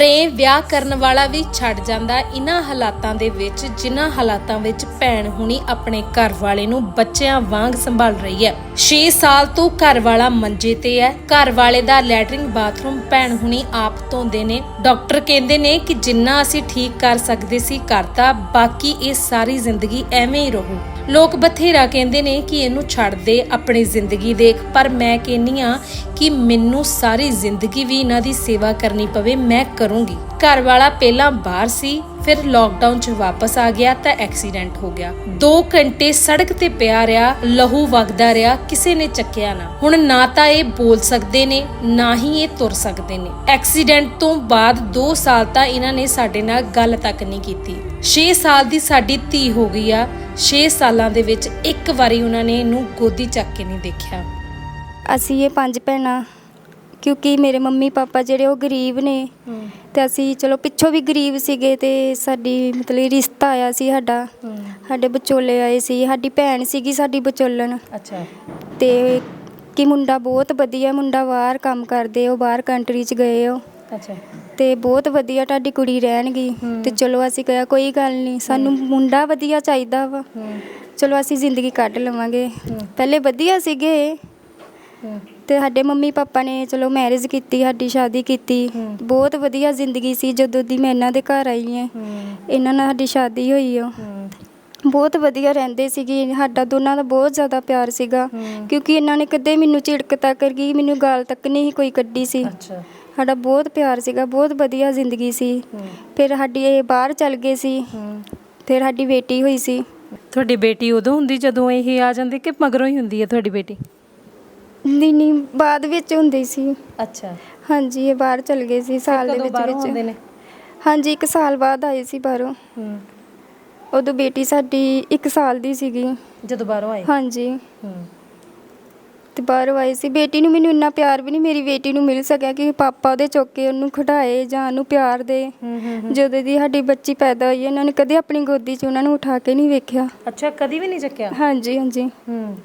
ਪ੍ਰੇਮ ਵਿਆਹ ਕਰਨ ਵਾਲਾ ਵੀ ਛੱਡ ਜਾਂਦਾ। ਇਹਨਾਂ ਹਾਲਾਤਾਂ ਦੇ ਵਿੱਚ ਜਿਨ੍ਹਾਂ ਹਾਲਾਤਾਂ ਵਿੱਚ ਭੈਣ ਹੁਣੀ ਆਪਣੇ ਘਰ ਵਾਲੇ ਨੂੰ ਬੱਚਿਆਂ ਵਾਂਗ ਸੰਭਾਲ ਰਹੀ ਹੈ। 6 ਸਾਲ ਤੋਂ ਘਰ ਵਾਲਾ ਮੰਜੇ ਤੇ ਹੈ। ਘਰ ਵਾਲੇ ਦਾ ਲੈਟਰਿੰਗ ਬਾਥਰੂਮ ਭੈਣ ਹੁਣੀ ਆਪ ਧੋਂਦੇ ਨੇ। ਡਾਕਟਰ ਕਹਿੰਦੇ ਨੇ ਕਿ ਜਿੰਨਾ ਅਸੀਂ ਠੀਕ ਕਰ ਸਕਦੇ ਸੀ ਕਰਤਾ, ਬਾਕੀ ਇਹ ਸਾਰੀ ਜ਼ਿੰਦਗੀ ਐਵੇਂ ਹੀ ਰਹੂ। ਲੋਕ ਬਥੇਰਾ ਕਹਿੰਦੇ ਨੇ ਕਿ ਇਹਨੂੰ ਛੱਡ ਦੇ ਆਪਣੀ ਜ਼ਿੰਦਗੀ ਦੇਖ, ਪਰ ਮੈਂ ਕਹਿੰਨੀ ਆ ਕਿ ਮੈਨੂੰ ਸਾਰੀ ਜ਼ਿੰਦਗੀ ਵੀ ਇਹਨਾਂ ਦੀ ਸੇਵਾ ਕਰਨੀ ਪਵੇ, ਮੈਂ ਕਰੂੰਗੀ। ਘਰ ਵਾਲਾ ਪਹਿਲਾਂ ਬਾਹਰ ਸੀ ਫਿਰ ਲੋਕਡਾਊਨ 'ਚ ਵਾਪਸ ਆ ਗਿਆ ਤਾਂ ਐਕਸੀਡੈਂਟ ਹੋ ਗਿਆ। 2 ਘੰਟੇ ਸੜਕ ਤੇ ਪਿਆ ਰਿਹਾ, ਲਹੂ ਵਗਦਾ ਰਿਹਾ, ਕਿਸੇ ਨੇ ਚੱਕਿਆ ਨਾ। ਹੁਣ ਨਾ ਤਾਂ ਇਹ ਬੋਲ ਸਕਦੇ ਨੇ, ਨਾ ਹੀ ਇਹ ਤੁਰ ਸਕਦੇ ਨੇ। ਐਕਸੀਡੈਂਟ ਤੋਂ ਬਾਅਦ 2 ਸਾਲ ਤਾਂ ਇਹਨਾਂ ਨੇ ਸਾਡੇ ਨਾਲ ਗੱਲ ਤੱਕ ਨਹੀਂ ਕੀਤੀ। 6 ਸਾਲ ਦੀ ਸਾਡੀ ਧੀ ਹੋ ਗਈ ਆ। 6 ਸਾਲਾਂ ਦੇ ਵਿੱਚ ਇੱਕ ਵਾਰੀ ਉਹਨਾਂ ਨੇ ਇਹਨੂੰ ਗੋਦੀ ਚੱਕ ਕੇ ਨਹੀਂ ਦੇਖਿਆ। ਅਸੀਂ ਇਹ ਪੰਜ ਭੈਣਾਂ ਕਿਉਂਕਿ ਮੇਰੇ ਮੰਮੀ ਪਾਪਾ ਜਿਹੜੇ ਉਹ ਗਰੀਬ ਨੇ। ਤੇ ਅਸੀਂ ਚਲੋ ਪਿੱਛੋਂ ਵੀ ਗਰੀਬ ਸੀਗੇ ਤੇ ਸਾਡੀ ਮਤਲਬ ਰਿਸ਼ਤਾ ਆਇਆ ਸੀ ਸਾਡਾ। ਸਾਡੇ ਵਿਚੋਲੇ ਆਏ ਸੀ ਸਾਡੀ ਭੈਣ ਸੀਗੀ ਸਾਡੀ ਵਿਚੋਲਣ। ਅੱਛਾ। ਤੇ ਕਿ ਮੁੰਡਾ ਬਹੁਤ ਵਧੀਆ ਮੁੰਡਾ ਬਾਹਰ ਕੰਮ ਕਰਦੇ ਉਹ ਬਾਹਰ ਕੰਟਰੀ 'ਚ ਗਏ ਉਹ। ਅੱਛਾ। ਤੇ ਬਹੁਤ ਵਧੀਆ ਤੁਹਾਡੀ ਕੁੜੀ ਰਹਿਣਗੀ। ਤੇ ਚਲੋ ਅਸੀਂ ਕਿਹਾ ਕੋਈ ਗੱਲ ਨਹੀਂ ਸਾਨੂੰ ਮੁੰਡਾ ਵਧੀਆ ਚਾਹੀਦਾ ਵਾ। ਚਲੋ ਅਸੀਂ ਜ਼ਿੰਦਗੀ ਕੱਢ ਲਵਾਂਗੇ। ਪਹਿਲੇ ਵਧੀਆ ਸੀਗੇ। ਤੇ ਸਾਡੇ ਮੰਮੀ ਪਾਪਾ ਨੇ ਚਲੋ ਮੈਰਿਜ ਕੀਤੀ ਸਾਡੀ ਸ਼ਾਦੀ ਕੀਤੀ। ਬਹੁਤ ਵਧੀਆ ਜ਼ਿੰਦਗੀ ਸੀ ਜਦੋਂ ਦੀ ਮੈਂ ਇਹਨਾਂ ਦੇ ਘਰ ਆਈ ਹਾਂ। ਇਹਨਾਂ ਨਾਲ ਸਾਡੀ ਸ਼ਾਦੀ ਹੋਈ ਆ। ਬਹੁਤ ਵਧੀਆ ਰਹਿੰਦੇ ਸੀਗੇ। ਸਾਡਾ ਦੋਨਾਂ ਦਾ ਬਹੁਤ ਜ਼ਿਆਦਾ ਪਿਆਰ ਸੀਗਾ। ਕਿਉਂਕਿ ਇਹਨਾਂ ਨੇ ਕਦੇ ਮੈਨੂੰ ਝਿੜਕ ਤੱਕ ਕੀ ਮੈਨੂੰ ਗਾਲ ਤੱਕ ਨਹੀਂ ਕੋਈ ਕੱਢੀ ਸੀ। ਅੱਛਾ। ਸਾਡਾ ਬਹੁਤ ਪਿਆਰ ਸੀਗਾ ਬਹੁਤ ਵਧੀਆ ਜ਼ਿੰਦਗੀ ਸੀ। ਫਿਰ ਸਾਡੀ ਇਹ ਬਾਹਰ ਚਲ ਗਏ ਸੀ। ਫਿਰ ਸਾਡੀ ਬੇਟੀ ਹੋਈ ਸੀ। ਤੁਹਾਡੀ ਬੇਟੀ ਉਦੋਂ ਹੁੰਦੀ ਜਦੋਂ ਇਹ ਆ ਜਾਂਦੀ ਕਿ ਮਗਰੋਂ ਹੀ ਹੁੰਦੀ ਹੈ ਤੁਹਾਡੀ ਬੇਟੀ? ਨਹੀਂ ਨਹੀਂ ਬਾਅਦ ਵਿੱਚ ਹੁੰਦੀ ਸੀ। ਅੱਛਾ। ਹਾਂਜੀ ਇਹ ਬਾਹਰ ਚਲ ਗਏ ਸੀ ਸਾਲ ਦੇ ਵਿੱਚ ਵਿੱਚ। ਨੇ? ਹਾਂਜੀ 1 ਸਾਲ ਬਾਅਦ ਆਏ ਸੀ ਬਾਹਰੋਂ। ਹੂੰ। ਉਦੋਂ ਬੇਟੀ ਸਾਡੀ 1 ਸਾਲ ਦੀ ਸੀਗੀ। ਜਦੋਂ ਬਾਹਰੋਂ ਆਏ? ਹਾਂਜੀ। ਹੂੰ। ਤੇ ਬਾਹਰੋਂ ਆਈ ਸੀ। ਬੇਟੀ ਨੂੰ ਮੈਨੂੰ ਇੰਨਾ ਪਿਆਰ ਵੀ ਨਹੀਂ ਮੇਰੀ ਬੇਟੀ ਨੂੰ ਮਿਲ ਸਕਿਆ ਕਿ ਪਾਪਾ ਉਹਦੇ ਚੁੱਕ ਕੇ ਉਹਨੂੰ ਖਿਡਾਏ ਜਾਂ ਉਹਨੂੰ ਪਿਆਰ ਦੇ। ਹੂੰ। ਜਦੋਂ ਦੀ ਸਾਡੀ ਬੱਚੀ ਪੈਦਾ ਹੋਈ ਇਹਨਾਂ ਨੇ ਕਦੇ ਆਪਣੀ ਗੋਦੀ 'ਚ ਉਹਨਾਂ ਨੂੰ ਉਠਾ ਕੇ ਨਹੀਂ ਵੇਖਿਆ। ਅੱਛਾ ਕਦੀ ਵੀ ਨਹੀਂ ਚੱਕਿਆ? ਹਾਂਜੀ ਹਾਂਜੀ। ਹੂੰ।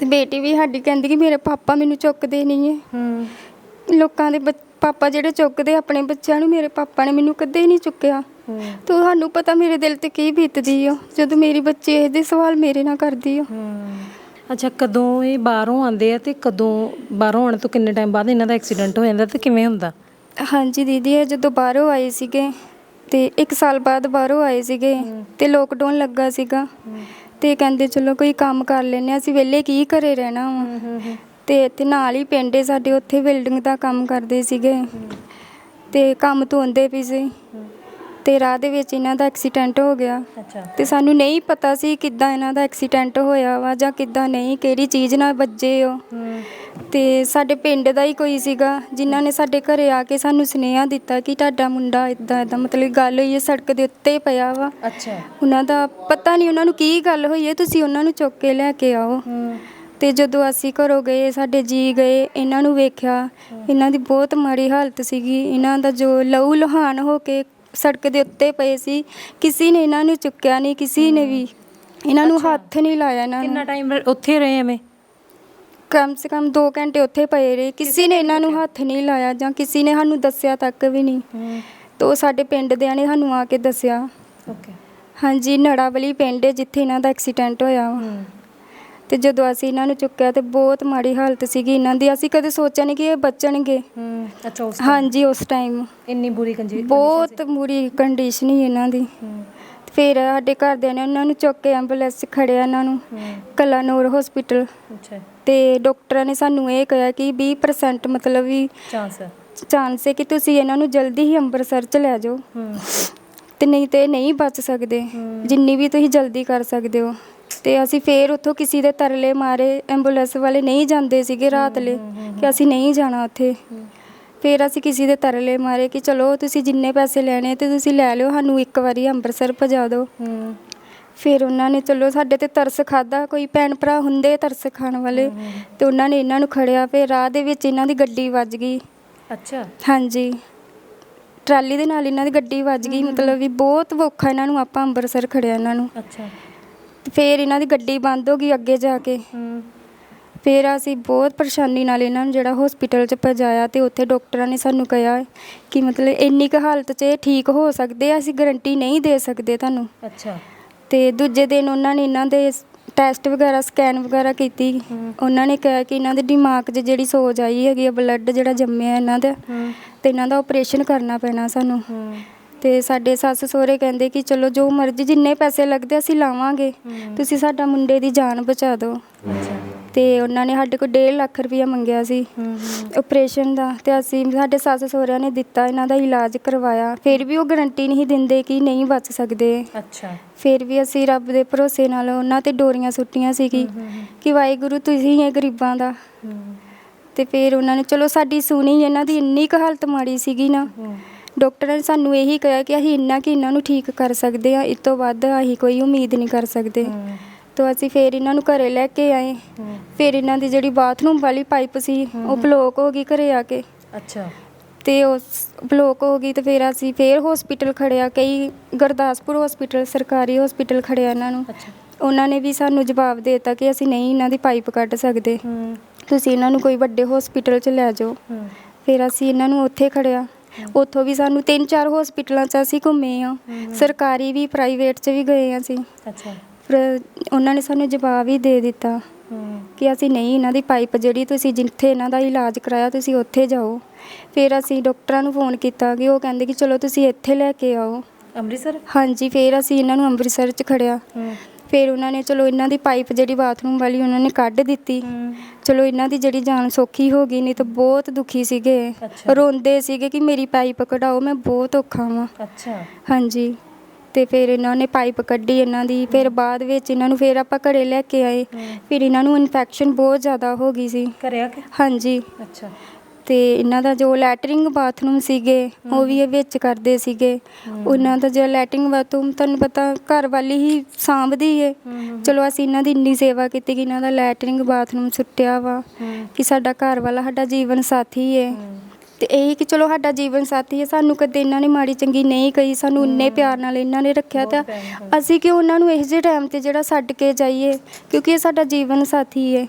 ਤੇ ਬੇਟੀ ਵੀ ਸਾਡੀ ਕਹਿੰਦੀ ਕਿ ਮੇਰੇ ਪਾਪਾ ਮੈਨੂੰ ਚੁੱਕਦੇ ਨਹੀਂ ਹੈ ਹੂੰ। ਲੋਕਾਂ ਦੇ ਬੱਚ- ਪਾਪਾ ਜਿਹੜੇ ਚੁੱਕਦੇ ਆਪਣੇ ਬੱਚਿਆਂ ਨੂੰ ਮੇਰੇ ਪਾਪਾ ਨੇ ਮੈਨੂੰ ਕਦੇ ਨਹੀਂ ਚੁੱਕਿਆ। ਹੂੰ। ਤੁਹਾਨੂੰ ਪਤਾ ਮੇਰੇ ਦਿਲ ਤੇ ਕੀ ਬੀਤਦੀ ਆ ਜਦੋਂ ਮੇਰੀ ਬੱਚੀ ਇਹਦੇ ਸਵਾਲ ਮੇਰੇ ਨਾਲ ਕਰਦੀ ਆ। ਅੱਛਾ ਕਦੋਂ ਇਹ ਬਾਹਰੋਂ ਆਉਂਦੇ ਆ ਤੇ ਕਦੋਂ ਬਾਹਰੋਂ ਆਉਣ ਤੋਂ ਕਿੰਨੇ ਟਾਈਮ ਬਾਅਦ ਇਹਨਾਂ ਦਾ ਐਕਸੀਡੈਂਟ ਹੋ ਜਾਂਦਾ ਤੇ ਕਿਵੇਂ ਹੁੰਦਾ? ਹਾਂਜੀ ਦੀਦੀ ਇਹ ਜਦੋਂ ਬਾਹਰੋਂ ਆਏ ਸੀਗੇ ਤੇ 1 ਸਾਲ ਬਾਅਦ ਬਾਹਰੋਂ ਆਏ ਸੀਗੇ ਤੇ ਲੋਕਡਾਊਨ ਲੱਗਾ ਸੀਗਾ। ਤੇ ਕਹਿੰਦੇ ਚਲੋ ਕੋਈ ਕੰਮ ਕਰ ਲੈਨੇ ਆ ਅਸੀਂ ਵਿਹਲੇ ਕੀ ਘਰੇ ਰਹਿਣਾ ਵਾ। ਤੇ ਇੱਥੇ ਨਾਲ ਹੀ ਪਿੰਡ ਏ ਸਾਡੇ ਉੱਥੇ ਬਿਲਡਿੰਗ ਦਾ ਕੰਮ ਕਰਦੇ ਸੀਗੇ। ਤੇ ਕੰਮ ਤੋਂ ਆਉਂਦੇ ਵੀ ਸੀ। ਤੇ ਰਾਹ ਦੇ ਵਿੱਚ ਇਹਨਾਂ ਦਾ ਐਕਸੀਡੈਂਟ ਹੋ ਗਿਆ। ਅੱਛਾ। ਤੇ ਸਾਨੂੰ ਨਹੀਂ ਪਤਾ ਸੀ ਕਿੱਦਾਂ ਇਹਨਾਂ ਦਾ ਐਕਸੀਡੈਂਟ ਹੋਇਆ ਵਾ ਜਾਂ ਕਿੱਦਾਂ ਨਹੀਂ ਕਿਹੜੀ ਚੀਜ਼ ਨਾਲ ਵੱਜੇ ਉਹ। ਹੂੰ ਤੇ ਸਾਡੇ ਪਿੰਡ ਦਾ ਹੀ ਕੋਈ ਸੀਗਾ ਜਿਨ੍ਹਾਂ ਨੇ ਸਾਡੇ ਘਰੇ ਆ ਕੇ ਸਾਨੂੰ ਸੁਨੇਹਾ ਦਿੱਤਾ ਕਿ ਤੁਹਾਡਾ ਮੁੰਡਾ ਇਦਾਂ ਇਦਾਂ ਮਤਲਬ ਗੱਲ ਹੋਈ ਹੈ ਸੜਕ ਦੇ ਉੱਤੇ ਪਿਆ ਵਾ। ਅੱਛਾ। ਉਹਨਾਂ ਦਾ ਪਤਾ ਨਹੀਂ ਉਹਨਾਂ ਨੂੰ ਕੀ ਗੱਲ ਹੋਈ ਹੈ ਤੁਸੀਂ ਉਹਨਾਂ ਨੂੰ ਚੁੱਕ ਕੇ ਲੈ ਕੇ ਆਓ। ਤੇ ਜਦੋਂ ਅਸੀਂ ਘਰੋਂ ਗਏ ਸਾਡੇ ਜੀ ਗਏ ਇਹਨਾਂ ਨੂੰ ਵੇਖਿਆ ਇਹਨਾਂ ਦੀ ਬਹੁਤ ਮਾੜੀ ਹਾਲਤ ਸੀਗੀ। ਇਹਨਾਂ ਦਾ ਜੋ ਲਹੂ ਲੁਹਾਨ ਹੋ ਕੇ ਸੜਕ ਦੇ ਉੱਤੇ ਪਏ ਸੀ ਕਿਸੇ ਨੇ ਇਹਨਾਂ ਨੂੰ ਚੁੱਕਿਆ ਨਹੀਂ ਕਿਸੇ ਨੇ ਵੀ। ਇਹਨਾਂ ਨੂੰ ਹੱਥ ਨਹੀਂ ਲਾਇਆ ਇਹਨਾਂ ਕਿੰਨਾ ਟਾਈਮ ਉੱਥੇ ਰਹੇ ਐਵੇਂ? ਕਮ ਸੇ ਕਮ 2 ਘੰਟੇ ਉੱਥੇ ਪਏ ਰਹੇ। ਕਿਸੇ ਨੇ ਇਹਨਾਂ ਨੂੰ ਹੱਥ ਨਹੀਂ ਲਾਇਆ ਜਾਂ ਕਿਸੇ ਨੇ ਸਾਨੂੰ ਦੱਸਿਆ ਤੱਕ ਵੀ ਨਹੀਂ। ਤੇ ਸਾਡੇ ਪਿੰਡ ਦਿਆਂ ਨੇ ਸਾਨੂੰ ਆ ਕੇ ਦੱਸਿਆ। ਓਕੇ ਹਾਂਜੀ ਨੜਾਵਲੀ ਪਿੰਡ ਹੈ ਜਿੱਥੇ ਇਹਨਾਂ ਦਾ ਐਕਸੀਡੈਂਟ ਹੋਇਆ ਤੇ ਜਦੋਂ ਅਸੀਂ ਇਹਨਾਂ ਨੂੰ ਚੁੱਕਿਆ ਤੇ ਬਹੁਤ ਮਾੜੀ ਹਾਲਤ ਸੀਗੀ ਇਹਨਾਂ ਦੀ। ਅਸੀਂ ਕਦੇ ਸੋਚਿਆ ਨਹੀਂ ਕਿ ਇਹ ਬਚਣਗੇ। ਹੂੰ ਅੱਛਾ ਉਸ ਹਾਂਜੀ ਉਸ ਟਾਈਮ ਇੰਨੀ ਬੁਰੀ ਕੰਜੀ ਬਹੁਤ ਬੁਰੀ ਕੰਡੀਸ਼ਨ ਹੀ ਇਹਨਾਂ ਦੀ। ਫਿਰ ਸਾਡੇ ਘਰਦਿਆਂ ਨੇ ਉਹਨਾਂ ਨੂੰ ਚੁੱਕ ਕੇ ਐਂਬੂਲੈਂਸ ਖੜਿਆ ਇਹਨਾਂ ਨੂੰ। ਕਲਾਨੌਰ ਹਸਪੀਟਲ ਅੱਛਾ। ਤੇ ਡਾਕਟਰਾਂ ਨੇ ਸਾਨੂੰ ਇਹ ਕਿਹਾ ਕਿ 20% ਮਤਲਬ ਵੀ ਚਾਂਸ ਚਾਂਸ ਹੈ ਕਿ ਤੁਸੀਂ ਇਹਨਾਂ ਨੂੰ ਜਲਦੀ ਹੀ ਅੰਮ੍ਰਿਤਸਰ ਚ ਲੈ ਜਾਓ। ਹੂੰ। ਤੇ ਨਹੀਂ ਤੇ ਨਹੀਂ ਬਚ ਸਕਦੇ। ਜਿੰਨੀ ਵੀ ਤੁਸੀਂ ਜਲਦੀ ਕਰ ਸਕਦੇ ਹੋ। ਤੇ ਅਸੀਂ ਫੇਰ ਉੱਥੋਂ ਕਿਸੇ ਦੇ ਤਰਲੇ ਮਾਰੇ ਐਂਬੂਲੈਂਸ ਵਾਲੇ ਨਹੀਂ ਜਾਂਦੇ ਸੀਗੇ ਰਾਤ ਲਈ ਕਿ ਅਸੀਂ ਨਹੀਂ ਜਾਣਾ ਉੱਥੇ। ਫੇਰ ਅਸੀਂ ਕਿਸੇ ਦੇ ਤਰਲੇ ਮਾਰੇ ਕਿ ਚਲੋ ਤੁਸੀਂ ਜਿੰਨੇ ਪੈਸੇ ਲੈਣੇ ਤੇ ਤੁਸੀਂ ਲੈ ਲਿਓ ਸਾਨੂੰ ਇੱਕ ਵਾਰੀ ਅੰਮ੍ਰਿਤਸਰ ਪਹੁੰਚਾ ਦਿਓ। ਹੂੰ। ਫਿਰ ਉਹਨਾਂ ਨੇ ਚਲੋ ਸਾਡੇ ਤੇ ਤਰਸ ਖਾਦਾ ਕੋਈ ਭੈਣ ਭਰਾ ਹੁੰਦੇ ਤਰਸ ਖਾਣ ਵਾਲੇ ਤੇ ਉਹਨਾਂ ਨੇ ਇਹਨਾਂ ਨੂੰ ਖੜਿਆ ਫਿਰ ਰਾਹ ਦੇ ਵਿੱਚ ਇਹਨਾਂ ਦੀ ਗੱਡੀ ਵੱਜ ਗਈ। ਅੱਛਾ। ਹਾਂਜੀ। ਟਰਾਲੀ ਦੇ ਨਾਲ ਇਹਨਾਂ ਦੀ ਗੱਡੀ ਵੱਜ ਗਈ ਮਤਲਬ ਵੀ ਬਹੁਤ ਔਖਾ ਇਹਨਾਂ ਨੂੰ ਆਪਾਂ ਅੰਮ੍ਰਿਤਸਰ ਖੜਿਆ ਇਹਨਾਂ ਨੂੰ। ਅੱਛਾ। ਫਿਰ ਇਹਨਾਂ ਦੀ ਗੱਡੀ ਬੰਦ ਹੋ ਗਈ ਅੱਗੇ ਜਾ ਕੇ। ਫਿਰ ਅਸੀਂ ਬਹੁਤ ਪਰੇਸ਼ਾਨੀ ਨਾਲ ਇਹਨਾਂ ਨੂੰ ਜਿਹੜਾ ਹਸਪੀਟਲ 'ਚ ਪਹੁੰਚਾਇਆ ਤੇ ਉੱਥੇ ਡਾਕਟਰਾਂ ਨੇ ਸਾਨੂੰ ਕਿਹਾ ਕਿ ਮਤਲਬ ਇੰਨੀ ਕੁ ਹਾਲਤ 'ਚ ਇਹ ਠੀਕ ਹੋ ਸਕਦੇ ਆ ਅਸੀਂ ਗਾਰੰਟੀ ਨਹੀਂ ਦੇ ਸਕਦੇ ਤੁਹਾਨੂੰ। ਅੱਛਾ। ਤੇ ਦੂਜੇ ਦਿਨ ਉਹਨਾਂ ਨੇ ਇਹਨਾਂ ਦੇ ਟੈਸਟ ਵਗੈਰਾ ਸਕੈਨ ਵਗੈਰਾ ਕੀਤੀ। ਉਹਨਾਂ ਨੇ ਕਿਹਾ ਕਿ ਇਹਨਾਂ ਦੇ ਦਿਮਾਗ 'ਚ ਜਿਹੜੀ ਸੋਜ ਆਈ ਹੈਗੀ ਆ ਬਲੱਡ ਜਿਹੜਾ ਜੰਮਿਆ ਇਹਨਾਂ ਦਾ ਤੇ ਇਹਨਾਂ ਦਾ ਆਪਰੇਸ਼ਨ ਕਰਨਾ ਪੈਣਾ ਸਾਨੂੰ ਤੇ ਸਾਡੇ ਸੱਸ ਸਹੁਰੇ ਕਹਿੰਦੇ ਕਿ ਚਲੋ ਜੋ ਮਰਜ਼ੀ ਜਿੰਨੇ ਪੈਸੇ ਲੱਗਦੇ ਅਸੀਂ ਲਾਵਾਂਗੇ। ਤੁਸੀਂ ਸਾਡਾ ਮੁੰਡੇ ਦੀ ਜਾਨ ਬਚਾ ਦਿਓ ਤੇ ਉਹਨਾਂ ਨੇ ਸਾਡੇ ਕੋਲ 1.5 ਲੱਖ ਰੁਪਇਆ ਮੰਗਿਆ ਸੀ। ਆਪਰੇਸ਼ਨ ਦਾ ਤੇ ਅਸੀਂ ਸਾਡੇ ਸੱਸ ਸਹੁਰਿਆਂ ਨੇ ਦਿੱਤਾ ਇਹਨਾਂ ਦਾ ਇਲਾਜ ਕਰਵਾਇਆ। ਫਿਰ ਵੀ ਉਹ ਗਾਰੰਟੀ ਨਹੀਂ ਦਿੰਦੇ ਕਿ ਨਹੀਂ ਬਚ ਸਕਦੇ। ਅੱਛਾ। ਫਿਰ ਵੀ ਅਸੀਂ ਰੱਬ ਦੇ ਭਰੋਸੇ ਨਾਲ ਉਹਨਾਂ ਤੇ ਡੋਰੀਆਂ ਸੁੱਟੀਆਂ ਸੀ ਕਿ ਵਾਹਿਗੁਰੂ ਤੁਸੀਂ ਹੀ ਗਰੀਬਾਂ ਦਾ। ਤੇ ਫਿਰ ਉਹਨਾਂ ਨੇ ਚਲੋ ਸਾਡੀ ਸੁਣੀ ਇਹਨਾਂ ਦੀ ਇੰਨੀ ਕੁ ਹਾਲਤ ਮਾੜੀ ਸੀਗੀ ਨਾ। ਡਾਕਟਰ ਨੇ ਸਾਨੂੰ ਇਹੀ ਕਿਹਾ ਕਿ ਅਸੀਂ ਇੰਨਾ ਕਿ ਇਹਨਾਂ ਨੂੰ ਠੀਕ ਕਰ ਸਕਦੇ ਹਾਂ ਇਸ ਤੋਂ ਵੱਧ ਅਸੀਂ ਕੋਈ ਉਮੀਦ ਨਹੀਂ ਕਰ ਸਕਦੇ। ਤੋਂ ਅਸੀਂ ਫਿਰ ਇਹਨਾਂ ਨੂੰ ਘਰੇ ਲੈ ਕੇ ਆਏ। ਫਿਰ ਇਹਨਾਂ ਦੀ ਜਿਹੜੀ ਬਾਥਰੂਮ ਵਾਲੀ ਪਾਈਪ ਸੀ ਉਹ ਬਲੋਕ ਹੋ ਗਈ ਘਰੇ ਆ ਕੇ। ਅੱਛਾ। ਤੇ ਉਸ ਬਲੋਕ ਹੋ ਗਈ ਤੇ ਫਿਰ ਅਸੀਂ ਫਿਰ ਹਸਪੀਟਲ ਖੜਿਆ। ਕਈ ਗੁਰਦਾਸਪੁਰ ਹਸਪੀਟਲ ਸਰਕਾਰੀ ਹਸਪੀਟਲ ਖੜਿਆ ਇਹਨਾਂ ਨੂੰ। ਅੱਛਾ। ਉਹਨਾਂ ਨੇ ਵੀ ਸਾਨੂੰ ਜਵਾਬ ਦੇ ਦਿੱਤਾ ਕਿ ਅਸੀਂ ਨਹੀਂ ਇਹਨਾਂ ਦੀ ਪਾਈਪ ਕੱਢ ਸਕਦੇ। ਤੁਸੀਂ ਇਹਨਾਂ ਨੂੰ ਕੋਈ ਵੱਡੇ ਹਸਪੀਟਲ 'ਚ ਲੈ ਜਾਓ। ਫਿਰ ਅਸੀਂ ਇਹਨਾਂ ਨੂੰ ਉੱਥੇ ਖੜਿਆ। ਉੱਥੋਂ ਵੀ ਸਾਨੂੰ ਤਿੰਨ ਚਾਰ ਹਸਪੀਟਲਾਂ 'ਚ ਅਸੀਂ ਘੁੰਮੇ ਆ। ਸਰਕਾਰੀ ਵੀ ਪ੍ਰਾਈਵੇਟ 'ਚ ਵੀ ਗਏ ਆ ਅਸੀਂ। ਅੱਛਾ। ਫਿਰ ਉਹਨਾਂ ਨੇ ਸਾਨੂੰ ਜਵਾਬ ਹੀ ਦੇ ਦਿੱਤਾ ਕਿ ਅਸੀਂ ਨਹੀਂ ਇਹਨਾਂ ਦੀ ਪਾਈਪ ਜਿਹੜੀ ਤੁਸੀਂ ਜਿੱਥੇ ਇਹਨਾਂ ਦਾ ਇਲਾਜ ਕਰਾਇਆ ਤੁਸੀਂ ਉੱਥੇ ਜਾਓ। ਫਿਰ ਅਸੀਂ ਡਾਕਟਰਾਂ ਨੂੰ ਫੋਨ ਕੀਤਾ ਕਿ ਉਹ ਕਹਿੰਦੇ ਕਿ ਚਲੋ ਤੁਸੀਂ ਇੱਥੇ ਲੈ ਕੇ ਆਓ। ਅੰਮ੍ਰਿਤਸਰ? ਹਾਂਜੀ ਫਿਰ ਅਸੀਂ ਇਹਨਾਂ ਨੂੰ ਅੰਮ੍ਰਿਤਸਰ 'ਚ ਖੜਿਆ। ਫਿਰ ਉਹਨਾਂ ਨੇ ਚਲੋ ਇਹਨਾਂ ਦੀ ਪਾਈਪ ਜਿਹੜੀ ਬਾਥਰੂਮ ਵਾਲੀ ਉਹਨਾਂ ਨੇ ਕੱਢ ਦਿੱਤੀ। ਚਲੋ ਇਹਨਾਂ ਦੀ ਜਿਹੜੀ ਜਾਨ ਸੌਖੀ ਹੋ ਗਈ ਨਹੀਂ ਤਾਂ ਬਹੁਤ ਦੁਖੀ ਸੀਗੇ। ਰੋਂਦੇ ਸੀਗੇ ਕਿ ਮੇਰੀ ਪਾਈਪ ਕਢਾਓ ਮੈਂ ਬਹੁਤ ਔਖਾ ਵਾਂ। ਅੱਛਾ। ਹਾਂਜੀ। ਤੇ ਫਿਰ ਇਹਨਾਂ ਨੇ ਪਾਈਪ ਕੱਢੀ ਇਹਨਾਂ ਦੀ ਫਿਰ ਬਾਅਦ ਵਿੱਚ ਇਹਨਾਂ ਨੂੰ ਫਿਰ ਆਪਾਂ ਘਰੇ ਲੈ ਕੇ ਆਏ। ਫਿਰ ਇਹਨਾਂ ਨੂੰ ਇਨਫੈਕਸ਼ਨ ਬਹੁਤ ਜ਼ਿਆਦਾ ਹੋ ਗਈ ਸੀ। ਕਰਿਆ ਕਿ? ਹਾਂਜੀ। ਅੱਛਾ। ਤੇ ਇਹਨਾਂ ਦਾ ਜੋ ਲੈਟਰਿੰਗ ਬਾਥਰੂਮ ਸੀਗੇ ਉਹ ਵੀ ਇਹ ਵਿੱਚ ਕਰਦੇ ਸੀਗੇ। ਉਹਨਾਂ ਦਾ ਜੋ ਲੈਟਰਿੰਗ ਬਾਥਰੂਮ ਤੁਹਾਨੂੰ ਪਤਾ ਘਰ ਵਾਲੀ ਹੀ ਸਾਂਭਦੀ ਏ। ਚਲੋ ਅਸੀਂ ਇਹਨਾਂ ਦੀ ਇੰਨੀ ਸੇਵਾ ਕੀਤੀ ਕਿ ਇਹਨਾਂ ਦਾ ਲੈਟਰਿੰਗ ਬਾਥਰੂਮ ਸੁੱਟਿਆ ਵਾ ਕਿ ਸਾਡਾ ਘਰ ਵਾਲਾ ਸਾਡਾ ਜੀਵਨ ਸਾਥੀ ਏ। ਤੇ ਇਹ ਕਿ ਚਲੋ ਸਾਡਾ ਜੀਵਨ ਸਾਥੀ ਹੈ ਸਾਨੂੰ ਕਦੇ ਇਹਨਾਂ ਨੇ ਮਾੜੀ ਚੰਗੀ ਨਹੀਂ ਕਹੀ ਸਾਨੂੰ ਉਨੇ ਪਿਆਰ ਨਾਲ ਇਹਨਾਂ ਨੇ ਰੱਖਿਆ ਤਾਂ। ਅਸੀਂ ਕਿ ਉਹਨਾਂ ਨੂੰ ਇਸ ਜਿਹੇ ਟਾਈਮ ਤੇ ਜਿਹੜਾ ਛੱਡ ਕੇ ਜਾਈਏ ਕਿਉਂਕਿ ਇਹ ਸਾਡਾ ਜੀਵਨ ਸਾਥੀ ਹੈ।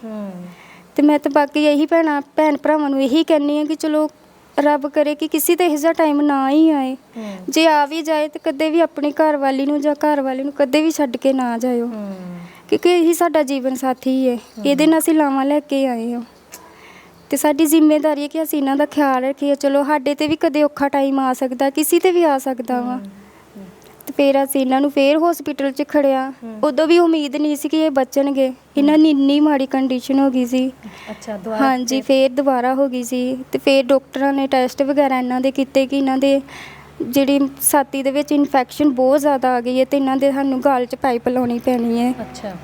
ਤੇ ਮੈਂ ਤਾਂ ਬਾਕੀ ਇਹੀ ਭੈਣਾਂ ਭੈਣ ਭਰਾਵਾਂ ਨੂੰ ਇਹੀ ਕਹਿੰਨੀ ਆ ਕਿ ਚਲੋ ਰੱਬ ਕਰੇ ਕਿ ਕਿਸੇ ਤੇ ਇਹੋ ਜਿਹਾ ਟਾਈਮ ਨਾ ਹੀ ਆਏ। ਜੇ ਆ ਵੀ ਜਾਏ ਤੇ ਕਦੇ ਵੀ ਆਪਣੀ ਘਰ ਵਾਲੀ ਨੂੰ ਜਾਂ ਘਰ ਵਾਲੇ ਨੂੰ ਕਦੇ ਵੀ ਛੱਡ ਕੇ ਨਾ ਜਾਇਓ। ਕਿਉਂਕਿ ਇਹੀ ਸਾਡਾ ਜੀਵਨ ਸਾਥੀ ਹੈ। ਇਹਦੇ ਨਾਲ ਅਸੀਂ ਲਾਵਾਂ ਲੈ ਕੇ ਆਏ ਹਾਂ। ਤੇ ਸਾਡੀ ਜ਼ਿੰਮੇਵਾਰੀ ਹੈ ਕਿ ਅਸੀਂ ਇਹਨਾਂ ਦਾ ਖਿਆਲ ਰੱਖੀਏ। ਚਲੋ ਸਾਡੇ ਤੇ ਵੀ ਕਦੇ ਔਖਾ ਟਾਈਮ ਆ ਸਕਦਾ ਕਿਸੇ ਤੇ ਵੀ ਆ ਸਕਦਾ ਵਾ। ਤੇ ਫਿਰ ਅਸੀਂ ਇਹਨਾਂ ਨੂੰ ਫੇਰ ਹਸਪੀਟਲ 'ਚ ਖੜਿਆ। ਉਦੋਂ ਵੀ ਉਮੀਦ ਨਹੀਂ ਸੀ ਕਿ ਇਹ ਬਚਣਗੇ। ਇਹਨਾਂ ਦੀ ਇੰਨੀ ਮਾੜੀ ਕੰਡੀਸ਼ਨ ਹੋ ਗਈ ਸੀ। ਅੱਛਾ ਦੁਆਰਾ ਹਾਂਜੀ ਫੇਰ? ਦੁਬਾਰਾ ਹੋ ਗਈ ਸੀ। ਤੇ ਫੇਰ ਡਾਕਟਰਾਂ ਨੇ ਟੈਸਟ ਵਗੈਰਾ ਇਹਨਾਂ ਦੇ ਕੀਤੇ ਕਿ ਇਹਨਾਂ ਦੇ ਜਿਹੜੀ ਛਾਤੀ ਦੇ ਵਿੱਚ ਇਨਫੈਕਸ਼ਨ ਬਹੁਤ ਜ਼ਿਆਦਾ ਆ ਗਈ ਹੈ ਤੇ ਇਹਨਾਂ ਦੇ ਸਾਨੂੰ ਗਾਲ 'ਚ ਪਾਈਪ ਲਾਉਣੀ ਪੈਣੀ ਹੈ। ਅੱਛਾ।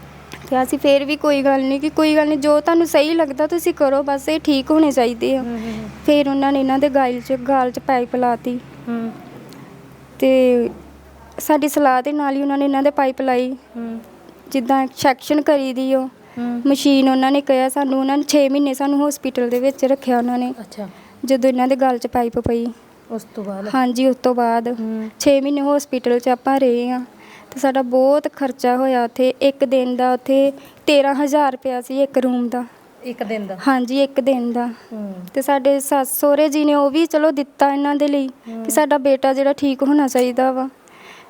ਤੇ ਅਸੀਂ ਫੇਰ ਵੀ ਕੋਈ ਗੱਲ ਨਹੀਂ ਕਿ ਕੋਈ ਗੱਲ ਨਹੀਂ ਜੋ ਤੁਹਾਨੂੰ ਸਹੀ ਲੱਗਦਾ ਤੁਸੀਂ ਕਰੋ ਬਸ ਇਹ ਠੀਕ ਹੋਣੇ ਚਾਹੀਦੇ ਆ। ਫੇਰ ਉਹਨਾਂ ਨੇ ਇਹਨਾਂ ਦੇ ਗਾਲ 'ਚ ਗਾਲ 'ਚ ਪਾਈਪ ਲਾਤੀ। ਹੂੰ। ਤੇ ਸਾਡੀ ਸਲਾਹ ਦੇ ਨਾਲ ਹੀ ਉਹਨਾਂ ਨੇ ਇਹਨਾਂ ਦੇ ਪਾਈਪ ਲਾਈ। ਹੂੰ। ਜਿੱਦਾਂ ਸੈਕਸ਼ਨ ਕਰੀ ਦੀ ਉਹ ਮਸ਼ੀਨ ਉਹਨਾਂ ਨੇ ਕਿਹਾ ਸਾਨੂੰ ਉਹਨਾਂ ਨੇ 6 ਮਹੀਨੇ ਸਾਨੂੰ ਹਸਪੀਟਲ ਦੇ ਵਿੱਚ ਰੱਖਿਆ ਉਹਨਾਂ ਨੇ। ਅੱਛਾ। ਜਦੋਂ ਇਹਨਾਂ ਦੇ ਗਲ 'ਚ ਪਾਈਪ ਪਈ। ਉਸ ਤੋਂ ਬਾਅਦ? ਹਾਂਜੀ ਉਸ ਤੋਂ ਬਾਅਦ। ਹੂੰ। 6 ਮਹੀਨੇ ਹਸਪੀਟਲ 'ਚ ਆਪਾਂ ਰਹੇ ਆ ਤੇ ਸਾਡਾ ਬਹੁਤ ਖਰਚਾ ਹੋਇਆ ਉੱਥੇ। ਇੱਕ ਦਿਨ ਦਾ ਉੱਥੇ 13000 ਰੁਪਇਆ ਸੀ ਇੱਕ ਰੂਮ ਦਾ। ਇੱਕ ਦਿਨ ਦਾ? ਹਾਂਜੀ ਇੱਕ ਦਿਨ ਦਾ। ਹੂੰ। ਤੇ ਸਾਡੇ ਸੱਸ ਸਹੁਰੇ ਜੀ ਨੇ ਉਹ ਵੀ ਚਲੋ ਦਿੱਤਾ ਇਹਨਾਂ ਦੇ ਲਈ। ਕਿ ਸਾਡਾ ਬੇਟਾ ਜਿਹੜਾ ਠੀਕ ਹੋਣਾ ਚਾਹੀਦਾ ਵਾ।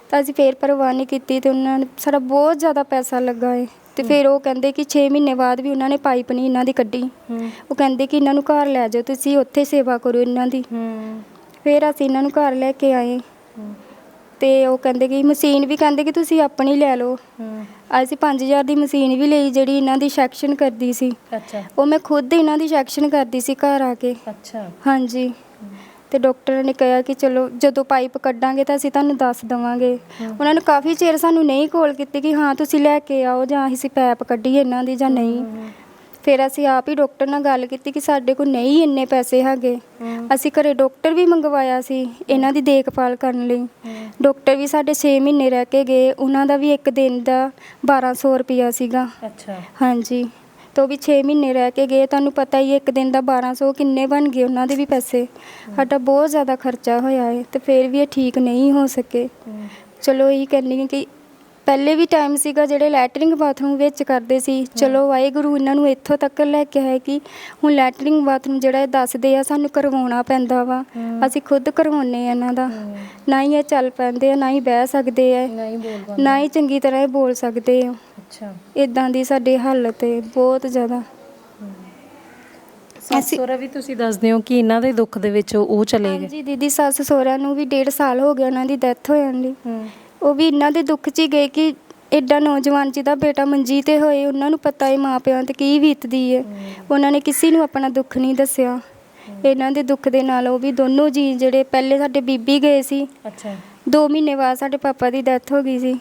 ਤਾਂ ਅਸੀਂ ਫੇਰ ਪਰਵਾਹ ਨਹੀਂ ਕੀਤੀ ਤੇ ਉਹਨਾਂ ਨੇ ਸਾਡਾ ਬਹੁਤ ਜ਼ਿਆਦਾ ਪੈਸਾ ਲੱਗਾ ਏ। ਤੇ ਫਿਰ ਉਹ ਕਹਿੰਦੇ ਕਿ 6 ਮਹੀਨੇ ਬਾਅਦ ਵੀ ਉਹਨਾਂ ਨੇ ਪਾਈਪ ਨਹੀਂ ਇਹਨਾਂ ਦੀ ਕੱਢੀ। ਹੂੰ। ਉਹ ਕਹਿੰਦੇ ਕਿ ਇਹਨਾਂ ਨੂੰ ਘਰ ਲੈ ਜਾਓ ਤੁਸੀਂ ਉੱਥੇ ਸੇਵਾ ਕਰੋ ਇਹਨਾਂ ਦੀ। ਹੂੰ। ਫਿਰ ਅਸੀਂ ਇਹਨਾਂ ਨੂੰ ਘਰ ਲੈ ਕੇ ਆਏ। ਹੂੰ। ਤੇ ਉਹ ਕਹਿੰਦੇ ਕਿ ਮਸ਼ੀਨ ਵੀ ਕਹਿੰਦੇ ਕਿ ਤੁਸੀਂ ਆਪਣੀ ਲੈ ਲਓ। ਹੂੰ। ਅਸੀਂ 5000 ਦੀ ਮਸ਼ੀਨ ਵੀ ਲਈ ਜਿਹੜੀ ਇਹਨਾਂ ਦੀ ਸੈਕਸ਼ਨ ਕਰਦੀ ਸੀ। ਅੱਛਾ। ਉਹ ਮੈਂ ਖੁਦ ਇਹਨਾਂ ਦੀ ਸੈਕਸ਼ਨ ਕਰਦੀ ਸੀ ਘਰ ਆ ਕੇ। ਅੱਛਾ। ਹਾਂਜੀ। ਤੇ ਡਾਕਟਰ ਨੇ ਕਿਹਾ ਕਿ ਚਲੋ ਜਦੋਂ ਪਾਈਪ ਕੱਢਾਂਗੇ ਤਾਂ ਅਸੀਂ ਤੁਹਾਨੂੰ ਦੱਸ ਦਵਾਂਗੇ। ਉਹਨਾਂ ਨੇ ਕਾਫੀ ਚਿਰ ਸਾਨੂੰ ਨਹੀਂ ਕੋਲ ਕੀਤੀ ਕਿ ਹਾਂ ਤੁਸੀਂ ਲੈ ਕੇ ਆਓ ਜਾਂ ਅਸੀਂ ਪੈਪ ਕੱਢੀਏ ਇਹਨਾਂ ਦੀ ਜਾਂ ਨਹੀਂ। ਫਿਰ ਅਸੀਂ ਆਪ ਹੀ ਡਾਕਟਰ ਨਾਲ ਗੱਲ ਕੀਤੀ ਕਿ ਸਾਡੇ ਕੋਲ ਨਹੀਂ ਇੰਨੇ ਪੈਸੇ ਹੈਗੇ। ਅਸੀਂ ਘਰੇ ਡਾਕਟਰ ਵੀ ਮੰਗਵਾਇਆ ਸੀ ਇਹਨਾਂ ਦੀ ਦੇਖਭਾਲ ਕਰਨ ਲਈ। ਡਾਕਟਰ ਵੀ ਸਾਡੇ 6 ਮਹੀਨੇ ਰਹਿ ਕੇ ਗਏ ਉਹਨਾਂ ਦਾ ਵੀ ਇੱਕ ਦਿਨ ਦਾ 1200 ਰੁਪਿਆ ਸੀਗਾ। ਅੱਛਾ। ਹਾਂਜੀ। ਤੇ ਉਹ ਵੀ 6 ਮਹੀਨੇ ਰਹਿ ਕੇ ਗਏ ਤੁਹਾਨੂੰ ਪਤਾ ਹੀ ਇੱਕ ਦਿਨ ਦਾ 1200 ਕਿੰਨੇ ਬਣ ਗਏ ਉਹਨਾਂ ਦੇ ਵੀ ਪੈਸੇ। ਸਾਡਾ ਬਹੁਤ ਜ਼ਿਆਦਾ ਖਰਚਾ ਹੋਇਆ ਹੈ ਤੇ ਫਿਰ ਵੀ ਇਹ ਠੀਕ ਨਹੀਂ ਹੋ ਸਕੇ। ਚਲੋ ਇਹ ਕਹਿੰਦੀ ਕਿ ਪਹਿਲੇ ਵੀ ਟਾਈਮ ਸੀਗਾ ਜਿਹੜੇ ਲੈਟਰਿੰਗ ਬਾਥਰੂਮ ਵਿੱਚ ਕਰਦੇ ਸੀ। ਚਲੋ ਵਾਹਿਗੁਰੂ ਇਹਨਾਂ ਨੂੰ ਇੱਥੋਂ ਤੱਕ ਲੈ ਕੇ ਆਏ ਕਿ ਹੁਣ ਲੈਟਰਿੰਗ ਬਾਥਰੂਮ ਜਿਹੜਾ ਇਹ ਦੱਸਦੇ ਆ ਸਾਨੂੰ ਕਰਵਾਉਣਾ ਪੈਂਦਾ ਵਾ। ਅਸੀਂ ਖੁਦ ਕਰਵਾਉਨੇ ਆ ਇਹਨਾਂ ਦਾ। ਨਾ ਹੀ ਇਹ ਚੱਲ ਪੈਂਦੇ ਆ ਨਾ ਹੀ ਬਹਿ ਸਕਦੇ ਆ। ਨਹੀਂ ਬੋਲ ਪਾਉਂਦੇ। ਨਾ ਹੀ ਚੰਗੀ ਤਰ੍ਹਾਂ ਇਹ ਬੋਲ ਸਕਦੇ ਆ। ਅੱਛਾ। ਇਦਾਂ ਦੀ ਸਾਡੀ ਹਾਲਤ ਹੈ ਬਹੁਤ ਜ਼ਿਆਦਾ। ਸੱਸ ਅਸੀਂ- ਸਹੁਰਾ ਵੀ ਤੁਸੀਂ ਦੱਸਦੇ ਹੋ ਕਿ ਇਹਨਾਂ ਦੇ ਦੁੱਖ ਦੇ ਵਿੱਚ ਉਹ ਚਲੇ ਗਏ। ਹਾਂਜੀ ਦੀਦੀ ਸੱਸ ਸਹੁਰਿਆਂ ਨੂੰ ਵੀ 1.5 ਸਾਲ ਹੋ ਗਿਆ ਉਹਨਾਂ ਦੀ ਡੈਥ ਹੋ ਜਾਂਦੀ ਹੂੰ ਉਹ ਵੀ ਇਹਨਾਂ ਦੇ ਦੁੱਖ 'ਚ ਹੀ ਗਏ ਕਿ ਐਡਾ ਨੌਜਵਾਨ ਜਿਹਦਾ ਬੇਟਾ ਮੰਜੀ ਤੇ ਹੋਏ ਉਹਨਾਂ ਨੂੰ ਪਤਾ ਹੈ ਮਾਪਿਆਂ ਤੇ ਕੀ ਬੀਤਦੀ ਹੈ ਉਹਨਾਂ ਨੇ ਕਿਸੇ ਨੂੰ ਆਪਣਾ ਦੁੱਖ ਨਹੀਂ ਦੱਸਿਆ। ਇਹਨਾਂ ਦੇ ਦੁੱਖ ਦੇ ਨਾਲ ਉਹ ਵੀ ਦੋਨੋਂ ਜੀ ਜਿਹੜੇ ਪਹਿਲੇ ਸਾਡੇ ਬੀਬੀ ਗਏ ਸੀ ਅੱਛਾ। 2 ਮਹੀਨੇ ਬਾਅਦ ਸਾਡੇ ਪਾਪਾ ਦੀ ਡੈਥ ਹੋ ਗਈ ਸੀ।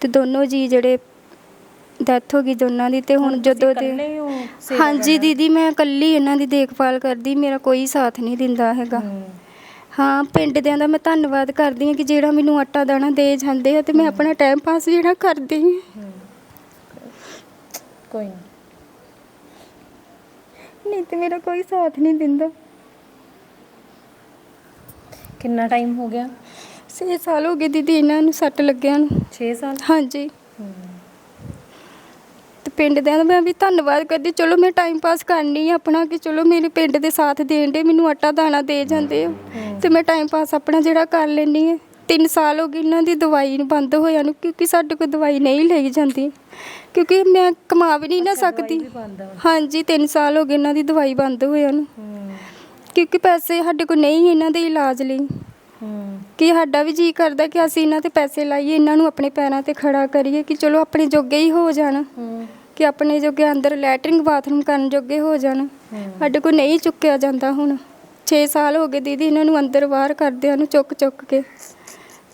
ਤੇ ਦੋਨੋਂ ਜੀ ਜਿਹੜੇ ਡੈਥ ਹੋ ਗਈ ਦੋਨਾਂ ਦੀ ਤੇ ਹੁਣ ਜਦੋਂ ਦੇ ਹਾਂਜੀ? ਦੀਦੀ ਮੈਂ ਇਕੱਲੀ ਇਹਨਾਂ ਦੀ ਦੇਖਭਾਲ ਕਰਦੀ ਮੇਰਾ ਕੋਈ ਸਾਥ ਨਹੀਂ ਦਿੰਦਾ ਹੈਗਾ। ਹੂੰ। ਪਿੰਡ ਦਿਆਂ ਦਾ ਮੈਂ ਧੰਨਵਾਦ ਕਰਦੀ ਹਾਂ ਕਿ ਜਿਹੜਾ ਮੈਨੂੰ ਆਟਾ ਦਾਣਾ ਦੇ ਜਾਂਦੇ ਆ ਤੇ ਮੈਂ ਆਪਣਾ ਟਾਈਮ ਪਾਸ ਜਿਹੜਾ ਕਰਦੀ ਹਾਂ। ਹੂੰ। ਕੋਈ ਨਹੀਂ ਨਹੀਂ ਤੇ ਮੇਰਾ ਕੋਈ ਸਾਥ ਨਹੀਂ ਦਿੰਦਾ। ਕਿੰਨਾ ਟਾਈਮ ਹੋ ਗਿਆ? 6 ਸਾਲ ਹੋ ਗਏ ਦੀਦੀ ਇਹਨਾਂ ਨੂੰ ਸੱਟ ਲੱਗਿਆ ਨੂੰ। 6 ਸਾਲ? ਹਾਂਜੀ। ਹੂੰ। ਪਿੰਡ ਦਾ ਮੈਂ ਵੀ ਧੰਨਵਾਦ ਕਰਦੀ। ਚਲੋ ਮੈਂ ਟਾਈਮ ਪਾਸ ਕਰਨੀ ਆ ਆਪਣਾ ਕਿ ਚਲੋ ਮੇਰੇ ਪਿੰਡ ਦੇ ਸਾਥ ਦੇਣ ਦੇ ਮੈਨੂੰ ਆਟਾ ਦਾਣਾ ਦੇ ਜਾਂਦੇ ਆ। ਤੇ ਮੈਂ ਟਾਈਮ ਪਾਸ ਆਪਣਾ ਜਿਹੜਾ ਕਰ ਲੈਣੀ ਹੈ 3 ਸਾਲ ਹੋ ਗਏ ਇਹਨਾਂ ਦੀ ਦਵਾਈ ਨੂੰ ਬੰਦ ਹੋਇਆ ਨੂੰ ਕਿਉਂਕਿ ਸਾਡੇ ਕੋਲ ਦਵਾਈ ਨਹੀਂ ਲਈ ਜਾਂਦੀ। ਕਿਉਂਕਿ ਮੈਂ ਕਮਾ ਵੀ ਨਹੀਂ ਨਾ ਸਕਦੀ। ਆ। ਹਾਂਜੀ 3 ਸਾਲ ਹੋ ਗਏ ਇਹਨਾਂ ਦੀ ਦਵਾਈ ਬੰਦ ਹੋਇਆ ਨੂੰ। ਕਿਉਂਕਿ ਪੈਸੇ ਸਾਡੇ ਕੋਲ ਨਹੀਂ ਇਹਨਾਂ ਦੇ ਇਲਾਜ ਲਈ। ਕਿ ਸਾਡਾ ਵੀ ਜੀ ਕਰਦਾ ਕਿ ਅਸੀਂ ਇਹਨਾਂ ਤੇ ਪੈਸੇ ਲਾਈਏ ਇਹਨਾਂ ਨੂੰ ਆਪਣੇ ਪੈਰਾਂ ਤੇ ਖੜਾ ਕਰੀਏ ਕਿ ਚਲੋ ਆਪਣੇ ਜੋਗੇ ਹੀ ਹੋ ਜਾਣ। ਕਿ ਆਪਣੇ ਜੋਗੇ ਅੰਦਰ ਲੈਟਰਿੰਗ ਬਾਥਰੂਮ ਕਰਨ ਜੋਗੇ ਹੋ ਜਾਣ। ਸਾਡੇ ਕੋਲ ਨਹੀਂ ਚੁੱਕਿਆ ਜਾਂਦਾ ਹੁਣ। 6 ਸਾਲ ਹੋ ਗਏ ਦੀਦੀ ਇਹਨਾਂ ਨੂੰ ਅੰਦਰ ਬਾਹਰ ਕਰਦਿਆਂ ਨੂੰ ਚੁੱਕ ਚੁੱਕ ਕੇ।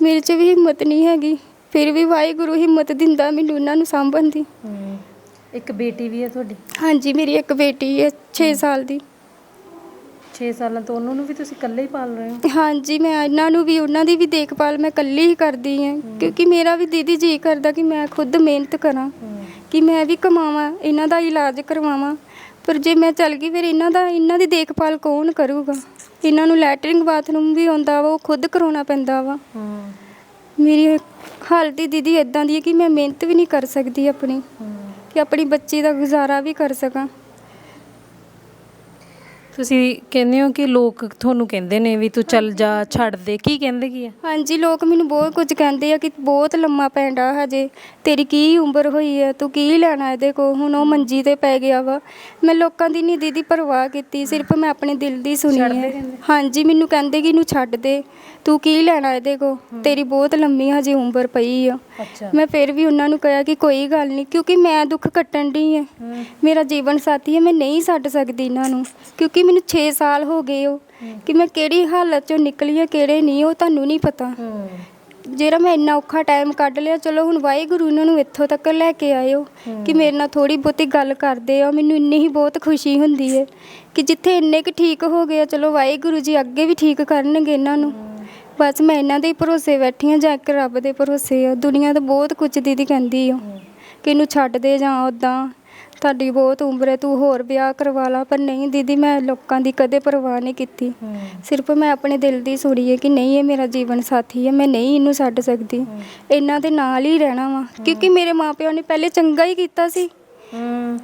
ਮੇਰੇ 'ਚ ਵੀ ਹਿੰਮਤ ਨਹੀਂ ਹੈਗੀ। ਫਿਰ ਵੀ ਵਾਹਿਗੁਰੂ ਹਿੰਮਤ ਦਿੰਦਾ ਮੈਨੂੰ ਇਹਨਾਂ ਨੂੰ ਸਾਂਭਣ ਦੀ। ਇੱਕ ਬੇਟੀ ਵੀ ਹੈ ਤੁਹਾਡੀ? ਹਾਂਜੀ ਮੇਰੀ ਇੱਕ ਬੇਟੀ ਹੈ 6 ਸਾਲ ਦੀ। 6 ਸਾਲਾਂ ਤੋਂ ਉਹਨੂੰ ਨੂੰ ਵੀ ਤੁਸੀਂ ਇਕੱਲੇ ਹੀ ਪਾਲ ਰਹੇ ਹੋ? ਹਾਂਜੀ ਮੈਂ ਇਹਨਾਂ ਨੂੰ ਵੀ ਉਹਨਾਂ ਦੀ ਵੀ ਦੇਖਭਾਲ ਮੈਂ ਇਕੱਲੀ ਹੀ ਕਰਦੀ ਹਾਂ। ਕਿਉਂਕਿ ਮੇਰਾ ਵੀ ਦੀਦੀ ਜੀ ਕਰਦਾ ਕਿ ਮੈਂ ਖੁਦ ਮਿਹਨਤ ਕਰਾਂ ਕਿ ਮੈਂ ਵੀ ਕਮਾਵਾਂ ਇਹਨਾਂ ਦਾ ਇਲਾਜ ਕਰਵਾਵਾਂ। ਪਰ ਜੇ ਮੈਂ ਚੱਲ ਗਈ ਫਿਰ ਇਹਨਾਂ ਦਾ ਇਹਨਾਂ ਦੀ ਦੇਖਭਾਲ ਕੌਣ ਕਰੂਗਾ? ਇਹਨਾਂ ਨੂੰ ਲੈਟਰਿੰਗ ਬਾਥਰੂਮ ਵੀ ਆਉਂਦਾ ਵਾ ਉਹ ਖੁਦ ਕਰਾਉਣਾ ਪੈਂਦਾ ਵਾ। ਮੇਰੀ ਹਾਲਤ ਹੀ ਦੀਦੀ ਇਦਾਂ ਦੀ ਹੈ ਕਿ ਮੈਂ ਮਿਹਨਤ ਵੀ ਨਹੀਂ ਕਰ ਸਕਦੀ ਆਪਣੀ ਕਿ ਆਪਣੀ ਬੱਚੀ ਦਾ ਗੁਜ਼ਾਰਾ ਵੀ ਕਰ ਸਕਾਂ। ਤੁਸੀਂ ਕਹਿੰਦੇ ਹੋ ਕਿ ਲੋਕ ਤੁਹਾਨੂੰ ਕਹਿੰਦੇ ਨੇ ਵੀ ਤੂੰ ਚੱਲ ਜਾ ਛੱਡ ਦੇ। ਕੀ ਕਹਿੰਦੇ ਕੀ ਆ? ਹਾਂਜੀ ਲੋਕ ਮੈਨੂੰ ਬਹੁਤ ਕੁਝ ਕਹਿੰਦੇ ਆ ਕਿ ਬਹੁਤ ਲੰਮਾ ਪੈਂਡਾ ਹਜੇ। ਤੇਰੀ ਕੀ ਉਮਰ ਹੋਈ ਹੈ ਤੂੰ ਕੀ ਲੈਣਾ ਇਹਦੇ ਕੋ ਹੁਣ ਉਹ ਮੰਜੀ ਤੇ ਪੈ ਗਿਆ ਵਾ। ਮੈਂ ਲੋਕਾਂ ਦੀ ਨਹੀਂ ਦੀਦੀ ਪਰਵਾਹ ਕੀਤੀ ਸਿਰਫ ਮੈਂ ਆਪਣੇ ਦਿਲ ਦੀ ਸੁਣੀ ਛੱਡ ਦੇ ਹੈ ਕਹਿੰਦੇ? ਹਾਂਜੀ ਮੈਨੂੰ ਕਹਿੰਦੇ ਕਿ ਇਹਨੂੰ ਛੱਡ ਦੇ। ਤੂੰ ਕੀ ਲੈਣਾ ਇਹਦੇ ਕੋ ਤੇਰੀ ਬਹੁਤ ਲੰਮੀ ਹਜੇ ਉਮਰ ਪਈ ਆ। ਅੱਛਾ। ਮੈਂ ਫਿਰ ਵੀ ਉਹਨਾਂ ਨੂੰ ਕਿਹਾ ਕਿ ਕੋਈ ਗੱਲ ਨਹੀਂ ਕਿਉਂਕਿ ਮੈਂ ਦੁੱਖ ਕੱਟਣ ਦੀ ਹੈ ਹੂੰ। ਮੇਰਾ ਜੀਵਨ ਸਾਥੀ ਹੈ ਮੈਂ ਨਹੀਂ ਛੱਡ ਸਕਦੀ ਇਹਨਾਂ ਨੂੰ। ਕਿਉਂਕਿ ਮੈਨੂੰ 6 ਸਾਲ ਹੋ ਗਏ ਹੋ ਕਿ ਮੈਂ ਕਿਹੜੀ ਹਾਲਤ ਚੋਂ ਨਿਕਲੀ ਹਾਂ ਕਿਹੜੇ ਨਹੀਂ ਉਹ ਤੁਹਾਨੂੰ ਨਹੀਂ ਪਤਾ। ਹੂੰ। ਜਿਹੜਾ ਮੈਂ ਇੰਨਾ ਔਖਾ ਟਾਈਮ ਕੱਢ ਲਿਆ ਚਲੋ ਹੁਣ ਵਾਹਿਗੁਰੂ ਇਹਨਾਂ ਨੂੰ ਇੱਥੋਂ ਤੱਕ ਲੈ ਕੇ ਆਇਓ ਕਿ ਮੇਰੇ ਨਾਲ ਥੋੜੀ ਬਹੁਤੀ ਗੱਲ ਕਰਦੇ ਆ ਮੈਨੂੰ ਇੰਨੀ ਹੀ ਬਹੁਤ ਖੁਸ਼ੀ ਹੁੰਦੀ ਹੈ ਕਿ ਜਿੱਥੇ ਇੰਨੇ ਕੁ ਠੀਕ ਹੋ ਗਏ ਆ, ਚਲੋ ਵਾਹਿਗੁਰੂ ਜੀ ਅੱਗੇ ਵੀ ਠੀਕ ਕਰਨਗੇ ਇਹਨਾਂ ਨੂੰ। ਬਸ ਮੈਂ ਇਹਨਾਂ ਦੇ ਹੀ ਭਰੋਸੇ ਬੈਠੀ ਹਾਂ ਜਾਂ ਇੱਕ ਰੱਬ ਦੇ ਭਰੋਸੇ ਆ ਦੁਨੀਆ ਤਾਂ ਬਹੁਤ ਕੁਝ ਦੀਦੀ ਕਹਿੰਦੀ ਆ। ਕਿ ਇਹਨੂੰ ਛੱਡ ਦੇ ਜਾਂ ਉਦਾਂ ਤੁਹਾਡੀ ਬਹੁਤ ਉਮਰ ਹੈ ਤੂੰ ਹੋਰ ਵਿਆਹ ਕਰਵਾ ਲਾ। ਪਰ ਨਹੀਂ ਦੀਦੀ ਮੈਂ ਲੋਕਾਂ ਦੀ ਕਦੇ ਪਰਵਾਹ ਨਹੀਂ ਕੀਤੀ। ਸਿਰਫ ਮੈਂ ਆਪਣੇ ਦਿਲ ਦੀ ਸੁਣੀ ਹੈ ਕਿ ਨਹੀਂ ਇਹ ਮੇਰਾ ਜੀਵਨ ਸਾਥੀ ਹੈ ਮੈਂ ਨਹੀਂ ਇਹਨੂੰ ਛੱਡ ਸਕਦੀ। ਇਹਨਾਂ ਦੇ ਨਾਲ ਹੀ ਰਹਿਣਾ ਵਾ। ਕਿਉਂਕਿ ਮੇਰੇ ਮਾਪਿਆਂ ਨੇ ਪਹਿਲੇ ਚੰਗਾ ਹੀ ਕੀਤਾ ਸੀ।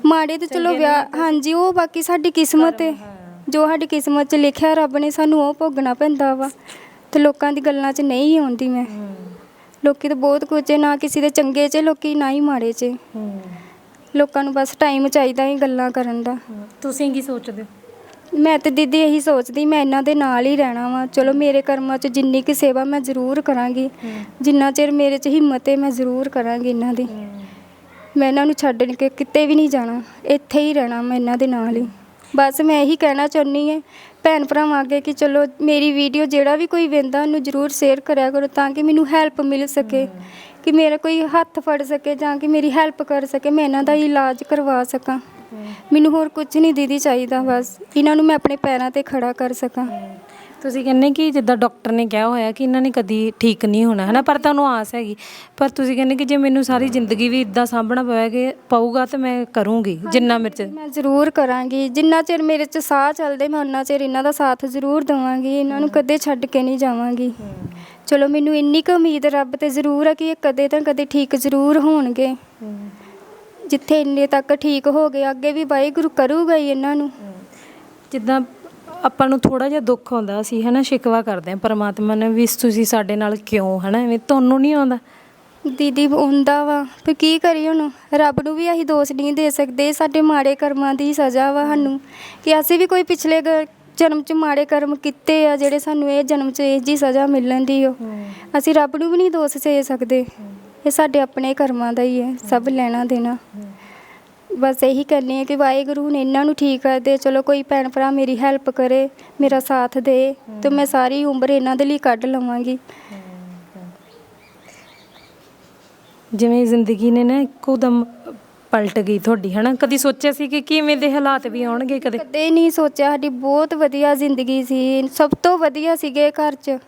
ਮਾੜੇ ਤੇ ਚਲੋ ਵਿਆਹ ਹਾਂਜੀ ਉਹ ਬਾਕੀ ਸਾਡੀ ਕਿਸਮਤ ਹੈ। ਜੋ ਸਾਡੀ ਕਿਸਮਤ 'ਚ ਲਿਖਿਆ ਰੱਬ ਨੇ ਸਾਨੂੰ ਉਹ ਭੋਗਣਾ ਪੈਂਦਾ ਵਾ। ਤੇ ਲੋਕਾਂ ਦੀ ਗੱਲਾਂ 'ਚ ਨਹੀਂ ਆਉਂਦੀ ਮੈਂ। ਲੋਕੀ ਤਾਂ ਬਹੁਤ ਕੁਝ ਨਾ ਕਿਸੇ ਦੇ ਚੰਗੇ 'ਚ ਲੋਕੀ ਨਾ ਹੀ ਮਾੜੇ 'ਚ। ਲੋਕਾਂ ਨੂੰ ਬਸ ਟਾਈਮ ਚਾਹੀਦਾ ਹੀ ਗੱਲਾਂ ਕਰਨ ਦਾ। ਤੁਸੀਂ ਕੀ ਸੋਚਦੇ ਹੋ? ਮੈਂ ਤੇ ਦੀਦੀ ਇਹੀ ਸੋਚਦੀ ਮੈਂ ਇਹਨਾਂ ਦੇ ਨਾਲ ਹੀ ਰਹਿਣਾ ਵਾ। ਚਲੋ ਮੇਰੇ ਕਰਮਾਂ 'ਚ ਜਿੰਨੀ ਕਿ ਸੇਵਾ ਮੈਂ ਜ਼ਰੂਰ ਕਰਾਂਗੀ ਜਿੰਨਾ ਚਿਰ ਮੇਰੇ 'ਚ ਹਿੰਮਤ ਹੈ ਮੈਂ ਜ਼ਰੂਰ ਕਰਾਂਗੀ ਇਹਨਾਂ ਦੀ। ਮੈਂ ਇਹਨਾਂ ਨੂੰ ਛੱਡ ਕੇ ਕਿਤੇ ਵੀ ਨਹੀਂ ਜਾਣਾ ਇੱਥੇ ਹੀ ਰਹਿਣਾ ਮੈਂ ਇਹਨਾਂ ਦੇ ਨਾਲ ਹੀ। ਬਸ ਮੈਂ ਇਹੀ ਕਹਿਣਾ ਚਾਹੁੰਦੀ ਹਾਂ ਭੈਣ ਭਰਾਵਾਂ ਅੱਗੇ ਕਿ ਚਲੋ ਮੇਰੀ ਵੀਡੀਓ ਜਿਹੜਾ ਵੀ ਕੋਈ ਵੇਂਦਾ ਉਹਨੂੰ ਜ਼ਰੂਰ ਸ਼ੇਅਰ ਕਰਿਆ ਕਰੋ ਤਾਂ ਕਿ ਮੈਨੂੰ ਹੈਲਪ ਮਿਲ ਸਕੇ ਕਿ ਮੇਰਾ ਕੋਈ ਹੱਥ ਫੜ ਸਕੇ ਜਾਂ ਕਿ ਮੇਰੀ ਹੈਲਪ ਕਰ ਸਕੇ ਮੈਂ ਇਹਨਾਂ ਦਾ ਇਲਾਜ ਕਰਵਾ ਸਕਾਂ। ਮੈਨੂੰ ਹੋਰ ਕੁਝ ਨਹੀਂ ਦੀਦੀ ਚਾਹੀਦਾ ਬਸ ਇਹਨਾਂ ਨੂੰ ਮੈਂ ਆਪਣੇ ਪੈਰਾਂ ਤੇ ਖੜਾ ਕਰ ਸਕਾਂ। ਤੁਸੀਂ ਕਹਿੰਦੇ ਕਿ ਜਿੱਦਾਂ ਡਾਕਟਰ ਨੇ ਕਿਹਾ ਹੋਇਆ ਕਿ ਇਹਨਾਂ ਨੇ ਕਦੀ ਠੀਕ ਨਹੀਂ ਹੋਣਾ ਹੈ ਨਾ ਪਰ ਤੁਹਾਨੂੰ ਆਸ ਹੈਗੀ। ਪਰ ਤੁਸੀਂ ਕਹਿੰਦੇ ਕਿ ਜੇ ਮੈਨੂੰ ਸਾਰੀ ਜ਼ਿੰਦਗੀ ਵੀ ਇਦਾਂ ਸਾਂਭਣਾ ਪਵੇਗਾ ਪਊਗਾ ਤਾਂ ਮੈਂ ਕਰੂੰਗੀ ਜਿੰਨਾ ਮੇਰੇ ਚ ਮੈਂ ਜ਼ਰੂਰ ਕਰਾਂਗੀ। ਜਿੰਨਾ ਚਿਰ ਮੇਰੇ 'ਚ ਸਾਹ ਚੱਲਦੇ ਮੈਂ ਉਨਾ ਚਿਰ ਇਹਨਾਂ ਦਾ ਸਾਥ ਜ਼ਰੂਰ ਦਵਾਂਗੀ। ਇਹਨਾਂ ਨੂੰ ਕਦੇ ਛੱਡ ਕੇ ਨਹੀਂ ਜਾਵਾਂਗੀ। ਚਲੋ ਮੈਨੂੰ ਇੰਨੀ ਕੁ ਉਮੀਦ ਰੱਬ ਤੇ ਜ਼ਰੂਰ ਹੈ ਕਿ ਇਹ ਕਦੇ ਤਾਂ ਕਦੇ ਠੀਕ ਜ਼ਰੂਰ ਹੋਣਗੇ। ਜਿੱਥੇ ਇੰਨੇ ਤੱਕ ਠੀਕ ਹੋ ਗਏ ਅੱਗੇ ਵੀ ਵਾਹਿਗੁਰੂ ਕਰੂਗਾ ਹੀ ਇਹਨਾਂ ਨੂੰ। ਜਿੱਦਾਂ ਆਪਾਂ ਨੂੰ ਥੋੜਾ ਜਿਹਾ ਦੁੱਖ ਆਉਂਦਾ ਸੀ ਹਨਾ ਸ਼ਿਕਵਾ ਕਰਦੇ ਆ ਪਰਮਾਤਮਾ ਨੇ ਵੀ ਤੁਸੀਂ ਸਾਡੇ ਨਾਲ ਕਿਉਂ ਹਨਾ ਐਵੇਂ ਤੁਹਾਨੂੰ ਨਹੀਂ ਆਉਂਦਾ? ਦੀਦੀ ਹੁੰਦਾ ਵਾ ਫਿਰ ਕੀ ਕਰੀਏ ਹੁਣ? ਰੱਬ ਨੂੰ ਵੀ ਅਸੀਂ ਦੋਸ਼ ਨਹੀਂ ਦੇ ਸਕਦੇ ਸਾਡੇ ਮਾੜੇ ਕਰਮਾਂ ਦੀ ਸਜ਼ਾ ਵਾ ਸਾਨੂੰ। ਕਿ ਅਸੀਂ ਵੀ ਕੋਈ ਪਿਛਲੇ ਗ- ਜਨਮ 'ਚ ਮਾੜੇ ਕਰਮ ਕੀਤੇ ਆ ਜਿਹੜੇ ਸਾਨੂੰ ਇਹ ਜਨਮ 'ਚ ਇਹ ਜੀ ਸਜ਼ਾ ਮਿਲਣ ਦੀ ਓ ਅਸੀਂ ਰੱਬ ਨੂੰ ਵੀ ਨਹੀਂ ਦੋਸ਼ ਦੇ ਸਕਦੇ ਇਹ ਸਾਡੇ ਆਪਣੇ ਕਰਮਾਂ ਦਾ ਹੀ ਹੈ ਸਭ ਲੈਣਾ ਦੇਣਾ। ਬਸ ਇਹੀ ਕਰਨੀ ਹੈ ਕਿ ਵਾਹਿਗੁਰੂ ਹੁਣ ਇਹਨਾਂ ਨੂੰ ਠੀਕ ਕਰ ਦੇ ਚਲੋ ਕੋਈ ਭੈਣ ਭਰਾ ਮੇਰੀ ਹੈਲਪ ਕਰੇ ਮੇਰਾ ਸਾਥ ਦੇ ਤੇ ਮੈਂ ਸਾਰੀ ਉਮਰ ਇਹਨਾਂ ਦੇ ਲਈ ਕੱਢ ਲਵਾਂਗੀ। ਜਿਵੇਂ ਜ਼ਿੰਦਗੀ ਨੇ ਨਾ ਇੱਕੋਦਮ ਪਲਟ ਗਈ ਤੁਹਾਡੀ ਹਨਾ? ਕਦੀ ਸੋਚਿਆ ਸੀ ਕਿ ਕਿਵੇਂ ਦੇ ਹਾਲਾਤ ਵੀ ਆਉਣਗੇ ਕਦੇ? ਕਦੇ ਨਹੀਂ ਸੋਚਿਆ ਸਾਡੀ ਬਹੁਤ ਵਧੀਆ ਜ਼ਿੰਦਗੀ ਸੀ ਸਭ ਤੋਂ ਵਧੀਆ ਸੀਗੇ ਘਰ 'ਚ।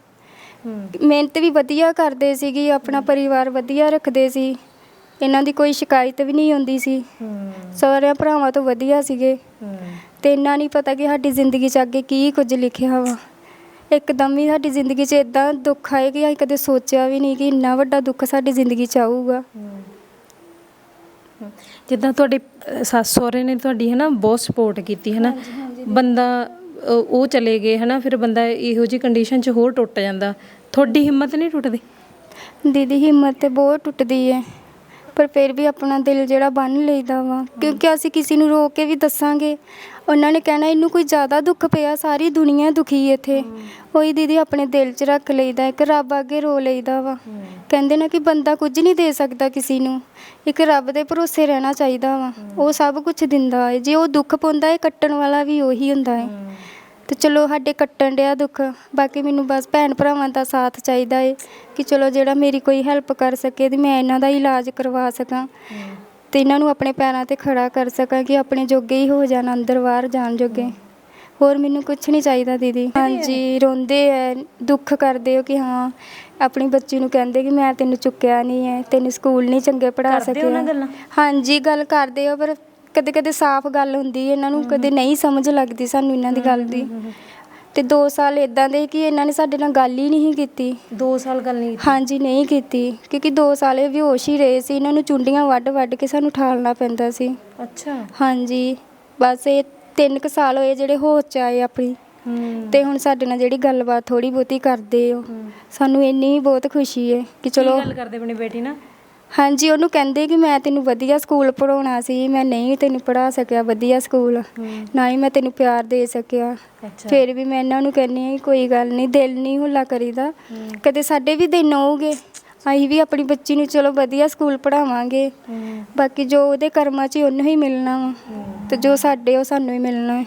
ਮਿਹਨਤ ਵੀ ਵਧੀਆ ਕਰਦੇ ਸੀਗੇ ਆਪਣਾ ਪਰਿਵਾਰ ਵਧੀਆ ਰੱਖਦੇ ਸੀ। ਇਹਨਾਂ ਦੀ ਕੋਈ ਸ਼ਿਕਾਇਤ ਵੀ ਨਹੀਂ ਹੁੰਦੀ ਸੀ। ਸਾਰਿਆਂ ਭਰਾਵਾਂ ਤੋਂ ਵਧੀਆ ਸੀਗੇ। ਤੇ ਇੰਨਾ ਨਹੀਂ ਪਤਾ ਕਿ ਸਾਡੀ ਜ਼ਿੰਦਗੀ 'ਚ ਅੱਗੇ ਕੀ ਕੁਝ ਲਿਖਿਆ ਵਾ। ਇੱਕਦਮ ਹੀ ਸਾਡੀ ਜ਼ਿੰਦਗੀ 'ਚ ਇਦਾਂ ਦੁੱਖ ਆਏ ਕਿ ਅਸੀਂ ਕਦੇ ਸੋਚਿਆ ਵੀ ਨਹੀਂ ਕਿ ਇੰਨਾ ਵੱਡਾ ਦੁੱਖ ਸਾਡੀ ਜ਼ਿੰਦਗੀ 'ਚ ਆਊਗਾ। ਜਿੱਦਾਂ ਤੁਹਾਡੇ ਸੱਸ ਸਹੁਰੇ ਨੇ ਤੁਹਾਡੀ ਹਨਾ ਬਹੁਤ ਸਪੋਰਟ ਕੀਤੀ ਹਨਾ। ਬੰਦਾ ਅਹ, ਉਹ ਚਲੇ ਗਏ ਹਨਾ ਫਿਰ ਬੰਦਾ ਇਹੋ ਜੀ ਕੰਡੀਸ਼ਨ 'ਚ ਹੋਰ ਟੁੱਟ ਜਾਂਦਾ। ਤੁਹਾਡੀ ਹਿੰਮਤ ਨਹੀਂ ਟੁੱਟਦੀ? ਦੀਦੀ ਹਿੰਮਤ ਤੇ ਬਹੁਤ ਟੁੱਟਦੀ ਹੈ ਪਰ ਫਿਰ ਵੀ ਆਪਣਾ ਦਿਲ ਜਿਹੜਾ ਬੰਨ ਲਈਦਾ ਵਾ। ਕਿਉਂਕਿ ਅਸੀਂ ਕਿਸੇ ਨੂੰ ਰੋ ਕੇ ਵੀ ਦੱਸਾਂਗੇ। ਉਹਨਾਂ ਨੇ ਕਹਿਣਾ, ਇਹਨੂੰ ਕੋਈ ਜ਼ਿਆਦਾ ਦੁੱਖ ਪਿਆ, ਸਾਰੀ ਦੁਨੀਆ ਦੁਖੀ ਇੱਥੇ। ਉਹੀ ਦੀਦੀ ਆਪਣੇ ਦਿਲ 'ਚ ਰੱਖ ਲਈਦਾ, ਇੱਕ ਰੱਬ ਅੱਗੇ ਰੋ ਲਈਦਾ ਵਾ। ਕਹਿੰਦੇ ਨਾ ਕਿ ਬੰਦਾ ਕੁਝ ਨਹੀਂ ਦੇ ਸਕਦਾ ਕਿਸੇ ਨੂੰ। ਇੱਕ ਰੱਬ ਦੇ ਭਰੋਸੇ ਰਹਿਣਾ ਚਾਹੀਦਾ ਵਾ। ਉਹ ਸਭ ਕੁਝ ਦਿੰਦਾ ਹੈ ਜੇ ਉਹ ਦੁੱਖ ਪਾਉਂਦਾ ਹੈ ਕੱਟਣ ਵਾਲਾ ਵੀ ਉਹੀ ਹੁੰਦਾ ਹੈ ਤੇ ਚਲੋ ਸਾਡੇ ਕੱਟਣ ਡਿਆ ਦੁੱਖ। ਬਾਕੀ ਮੈਨੂੰ ਬਸ ਭੈਣ ਭਰਾਵਾਂ ਦਾ ਸਾਥ ਚਾਹੀਦਾ ਏ ਕਿ ਚਲੋ ਜਿਹੜਾ ਮੇਰੀ ਕੋਈ ਹੈਲਪ ਕਰ ਸਕੇ ਤੇ ਮੈਂ ਇਹਨਾਂ ਦਾ ਇਲਾਜ ਕਰਵਾ ਸਕਾਂ। ਤੇ ਇਹਨਾਂ ਨੂੰ ਆਪਣੇ ਪੈਰਾਂ ਤੇ ਖੜਾ ਕਰ ਸਕਾਂ ਕਿ ਆਪਣੇ ਜੋਗੇ ਹੀ ਹੋ ਜਾਣ ਅੰਦਰ ਬਾਹਰ ਜਾਣ ਜੋਗੇ। ਹੋਰ ਮੈਨੂੰ ਕੁਝ ਨਹੀਂ ਚਾਹੀਦਾ ਦੀਦੀ। ਹਾਂਜੀ ਰੋਂਦੇ ਐ ਦੁੱਖ ਕਰਦੇ ਹੋ ਕਿ ਹਾਂ ਆਪਣੀ ਬੱਚੀ ਨੂੰ ਕਹਿੰਦੇ ਕਿ ਮੈਂ ਤੈਨੂੰ ਚੁੱਕਿਆ ਨਹੀਂ ਹੈ ਤੈਨੂੰ ਸਕੂਲ ਨਹੀਂ ਚੰਗੇ ਪੜਾ ਕਰਦੇ ਉਹਨਾਂ ਸਕਿਆ? ਹਾਂਜੀ ਗੱਲ ਕਰਦੇ ਹੋ ਪਰ ਕਦੇ ਕਦੇ ਸਾਫ਼ ਗੱਲ ਹੁੰਦੀ ਹੈ ਇਹਨਾਂ ਨੂੰ ਕਦੇ ਨਹੀਂ ਸਮਝ ਲੱਗਦੀ ਸਾਨੂੰ ਇਹਨਾਂ ਦੀ ਗੱਲ ਦੀ। ਤੇ 2 ਸਾਲ ਇਦਾਂ ਦੇ ਕਿ ਇਹਨਾਂ ਨੇ ਸਾਡੇ ਨਾਲ ਗੱਲ ਹੀ ਨਹੀਂ ਕੀਤੀ। 2 ਸਾਲ ਗੱਲ ਨਹੀਂ ਹਾਂਜੀ ਨਹੀਂ ਕੀਤੀ। ਕਿਉਂਕਿ 2 ਸਾਲ ਇਹ ਬੇਹੋਸ਼ ਹੀ ਰਹੇ ਸੀ ਇਹਨਾਂ ਨੂੰ ਚੁੰਡੀਆਂ ਵੱਢ ਵੱਢ ਕੇ ਸਾਨੂੰ ਠਾਲਣਾ ਪੈਂਦਾ ਸੀ। ਅੱਛਾ। ਹਾਂਜੀ ਬਸ ਇਹ 3 ਕੁ ਸਾਲ ਹੋਏ ਜਿਹੜੇ ਹੋਸ਼ ਚ ਆਏ ਆਪਣੀ। ਹੂੰ। ਤੇ ਹੁਣ ਸਾਡੇ ਨਾਲ ਜਿਹੜੀ ਗੱਲਬਾਤ ਥੋੜੀ ਬਹੁਤੀ ਕਰਦੇ ਹੋ ਸਾਨੂੰ ਇੰਨੀ ਹੀ ਬਹੁਤ ਖੁਸ਼ੀ ਹੈ ਕਿ ਚਲੋ ਗੱਲ ਕਰਦੇ ਆਪਣੀ ਬੇਟੀ ਨਾਲ? ਹਾਂਜੀ ਉਹਨੂੰ ਕਹਿੰਦੇ ਕਿ ਮੈਂ ਤੈਨੂੰ ਵਧੀਆ ਸਕੂਲ ਪੜਾਉਣਾ ਸੀ ਮੈਂ ਨਹੀਂ ਤੈਨੂੰ ਪੜਾ ਸਕਿਆ ਵਧੀਆ ਸਕੂਲ ਨਾ ਹੀ ਮੈਂ ਤੈਨੂੰ ਪਿਆਰ ਦੇ ਸਕਿਆ। ਅੱਛਾ। ਫਿਰ ਵੀ ਮੈਂ ਇਹਨਾਂ ਨੂੰ ਕਹਿੰਨੀ ਆ ਕੋਈ ਗੱਲ ਨਹੀਂ ਦਿਲ ਨਹੀਂ ਹੁੱਲਾ ਕਰੀਦਾ। ਕਦੇ ਸਾਡੇ ਵੀ ਦਿਨ ਆਉਗੇ ਅਸੀਂ ਵੀ ਆਪਣੀ ਬੱਚੀ ਨੂੰ ਚਲੋ ਵਧੀਆ ਸਕੂਲ ਪੜਾਵਾਂਗੇ ਹੂੰ। ਬਾਕੀ ਜੋ ਉਹਦੇ ਕਰਮਾਂ 'ਚ ਹੀ ਉਹਨੂੰ ਹੀ ਮਿਲਣਾ ਵਾ ਤੇ ਜੋ ਸਾਡੇ ਉਹ ਸਾਨੂੰ ਹੀ ਮਿਲਣਾ ਹੈ।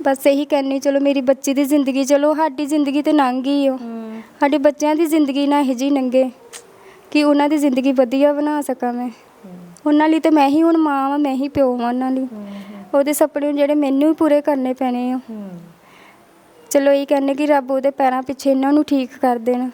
ਬਸ ਇਹੀ ਕਹਿੰਨੀ ਚਲੋ ਮੇਰੀ ਬੱਚੀ ਦੀ ਜ਼ਿੰਦਗੀ ਚਲੋ ਸਾਡੀ ਜ਼ਿੰਦਗੀ ਤੇ ਲੰਘ ਗਈ ਓ। ਹੂੰ। ਸਾਡੇ ਬੱਚਿਆਂ ਦੀ ਜ਼ਿੰਦਗੀ ਨਾ ਇਹੋ ਜਿਹੀ ਲੰਘੇ। ਕਿ ਉਹਨਾਂ ਦੀ ਜ਼ਿੰਦਗੀ ਵਧੀਆ ਬਣਾ ਸਕਾਂ ਮੈਂ। ਉਹਨਾਂ ਲਈ ਤੇ ਮੈਂ ਹੀ ਹੁਣ ਮਾਂ ਵਾਂ ਮੈਂ ਹੀ ਪਿਓ ਵਾਂ ਉਹਨਾਂ ਲਈ। ਉਹਦੇ ਸੁਪਨੇ ਜਿਹੜੇ ਮੈਨੂੰ ਹੀ ਪੂਰੇ ਕਰਨੇ ਪੈਣੇ ਆ। ਚਲੋ ਇਹ ਕਹਿੰਦੇ ਕਿ ਰੱਬ ਉਹਦੇ ਪੈਰਾਂ ਪਿੱਛੇ ਇਹਨਾਂ ਨੂੰ ਠੀਕ ਕਰ ਦੇਣ।